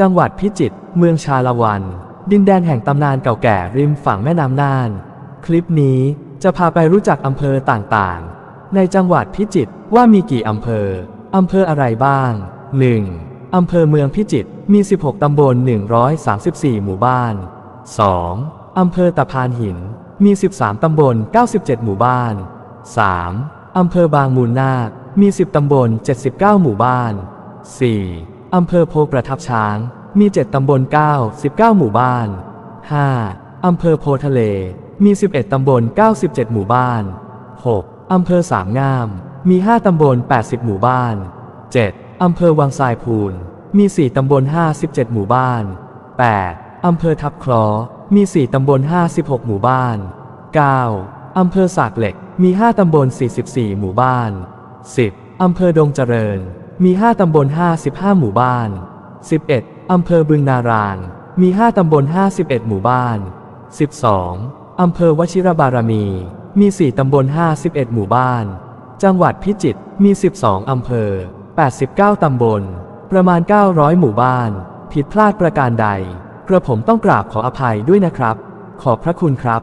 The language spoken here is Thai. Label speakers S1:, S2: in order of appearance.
S1: จังหวัดพิจิตร เมืองชาละวัน ดินแดนแห่งตำนานเก่าแก่ริมฝั่งแม่น้ำน่าน คลิปนี้จะพาไปรู้จักอำเภอต่างๆ ในจังหวัดพิจิตรว่ามีกี่อำเภอ อำเภออะไรบ้าง 1. อำเภอเมืองพิจิตร มี 16 ตำบล 134 หมู่บ้าน 2. อำเภอตะพานหิน มี 13 ตำบล 97 หมู่บ้าน 3. อำเภอบางมูลนาค มี 10 ตำบล 79 หมู่บ้าน 4. อำเภอโพประทับช้าง มี 7 ตำบล 9 19 หมู่บ้าน 5. อำเภอโพทะเล มี 11 ตำบล 97 หมู่บ้าน 6. อำเภอสามงาม มี 5 ตำบล 80 หมู่บ้าน 7. อำเภอวังทรายพูน มี 4 ตำบล 57 หมู่บ้าน 8. อำเภอทับคลอมี 4 ตำบล 56 หมู่บ้าน 9. อำเภอสากเหล็ก มี 5 ตำบล 44 หมู่บ้าน 10. อำเภอดงเจริญ มี 5 ตำบล 55 หมู่บ้าน 11. อำเภอบึงนารางมี 5 ตำบล 51 หมู่บ้าน 12. อำเภอวชิรบารมี มี 4 ตำบล 51 หมู่บ้าน จังหวัดพิจิตร มี 12 อำเภอ 89 ตำบล ประมาณ 900 หมู่บ้าน ผิดพลาดประการใด กระผมต้องกราบขออภัยด้วยนะครับ ขอบพระคุณครับ